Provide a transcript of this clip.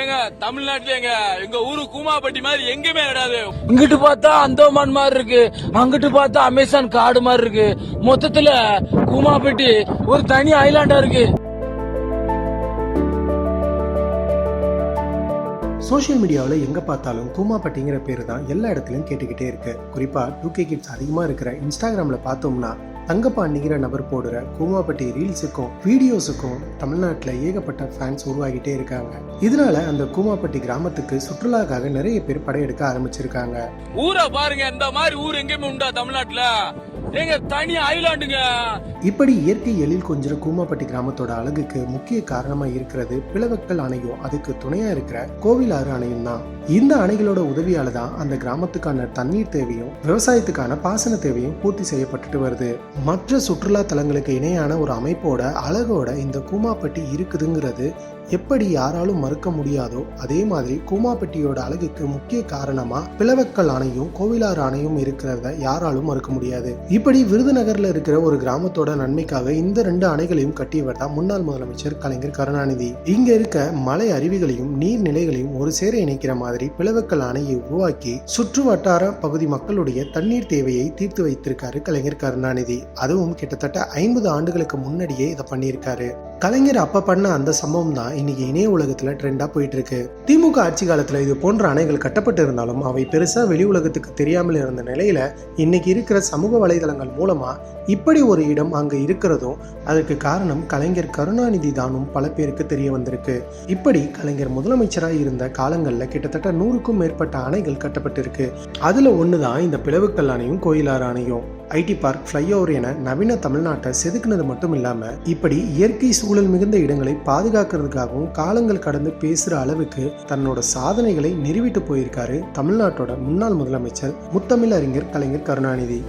ஏங்க தமிழ்நாட்டுல எங்க எங்க ஊரு கூமாப்பட்டி மாதிரி எங்கேயுமே கிடையாது. இங்கிட்டு பார்த்தா அந்தோமான் மாதிரி இருக்கு. அங்கிட்டு பார்த்தா அமேசான் காடு மாதிரி இருக்கு. மொத்தத்துல கூமாப்பட்டி ஒரு தனி ஐலாண்டா இருக்கு. சோஷியல் மீடியாவில் எங்கே பார்த்தாலும் கூமாப்பட்டிங்கிற பேர் தான் எல்லா இடத்துலையும் கேட்டுக்கிட்டே இருக்கு. குறிப்பாக டூ கே கிட்ஸ் அதிகமாக இருக்கிற இன்ஸ்டாகிராமில் பார்த்தோம்னா தங்கப்பாண்டிங்கிற நபர் போடுற கூமாபட்டி ரீல்ஸுக்கும் வீடியோஸுக்கும் தமிழ்நாட்டில் ஏகப்பட்ட ஃபேன்ஸ் உருவாகிட்டே இருக்காங்க. இதனால அந்த கூமாப்பட்டி கிராமத்துக்கு சுற்றுலாக்காக நிறைய பேர் படையெடுக்க ஆரம்பிச்சிருக்காங்க. ஊரை பாருங்க இந்த மாதிரி ஊர் எங்கேயுமே உண்டா தமிழ்நாட்டில்? எங்க தனி ஐலாண்டுங்க. இப்படி இயற்கை எழில் கொஞ்சம் கூமாப்பட்டி கிராமத்தோட அழகுக்கு முக்கிய காரணமா இருக்கிறது பிளவக்கல் அணையும் அதுக்கு துணையா இருக்கிற கோவிலாறு அணையும் தான் இந்த அணைகளோட உதவியால தான் அந்த கிராமத்துக்கான தண்ணீர் தேவையும் விவசாயத்துக்கான பாசன தேவையும் பூர்த்தி செய்யப்பட்டுட்டு வருது. மற்ற சுற்றுலா தலங்களுக்கு இணையான ஒரு அமைப்போட அழகோட இந்த கூமாப்பட்டி இருக்குதுங்கிறது எப்படி யாராலும் மறுக்க முடியாதோ அதே மாதிரி கூமாப்பட்டியோட அழகுக்கு முக்கிய காரணமா பிளவக்கல் அணையும் கோவிலாறு அணையும் இருக்கிறத யாராலும் மறுக்க முடியாது. இப்படி விருதுநகரில் இருக்கிற ஒரு கிராமத்தோட நன்மைக்காக இந்த ரெண்டு அணைகளையும் கட்டியவர் தான் முன்னாள் முதலமைச்சர் கலைஞர் கருணாநிதி. இங்க இருக்க மலை அருவிகளையும் நீர்நிலைகளையும் ஒரு சேர இணைக்கிற மாதிரி பிளவக்கல் அணையை உருவாக்கி சுற்று வட்டார பகுதி மக்களுடைய தண்ணீர் தேவையை தீர்த்து வைத்திருக்காரு கலைஞர் கருணாநிதி. அதுவும் கிட்டத்தட்ட ஐம்பது ஆண்டுகளுக்கு முன்னாடியே இதை பண்ணியிருக்காரு. கலைஞர் அப்ப பண்ண அந்த சம்பவம் தான் இன்னைக்கு இணைய உலகத்துல ட்ரெண்டா போயிட்டு இருக்கு திமுக ஆட்சி காலத்துல இது போன்ற அணைகள் கட்டப்பட்டு இருந்தாலும் அவை பெருசா வெளி உலகத்துக்கு தெரியாமல் இருந்த நிலையில இன்னைக்கு இருக்கிற சமூக வலைதளங்கள் மூலமா இப்படி ஒரு இடம் அங்க இருக்கிறதும் அதுக்கு காரணம் கலைஞர் கருணாநிதி தானும் பல பேருக்கு தெரிய வந்திருக்கு. இப்படி கலைஞர் முதலமைச்சராக இருந்த காலங்கள்ல கிட்டத்தட்ட நூறுக்கும் மேற்பட்ட அணைகள் கட்டப்பட்டிருக்கு. அதுல ஒண்ணுதான் இந்த பிளவுக்கல் அணையும் கோயிலாறு அணையும். ஐடி பார்க் ஃப்ளைஓவர் என நவீன தமிழ்நாட்டை செதுக்குனது மட்டும் இல்லாமல் இப்படி இயற்கை சூழல் மிகுந்த இடங்களை பாதுகாக்கிறதுக்காகவும் காலங்கள் கடந்து பேசுகிற அளவுக்கு தன்னோட சாதனைகளை நிறுவிட்டு போயிருக்காரு தமிழ்நாட்டோட முன்னாள் முதலமைச்சர் முத்தமிழ் அறிஞர் கலைஞர் கருணாநிதி.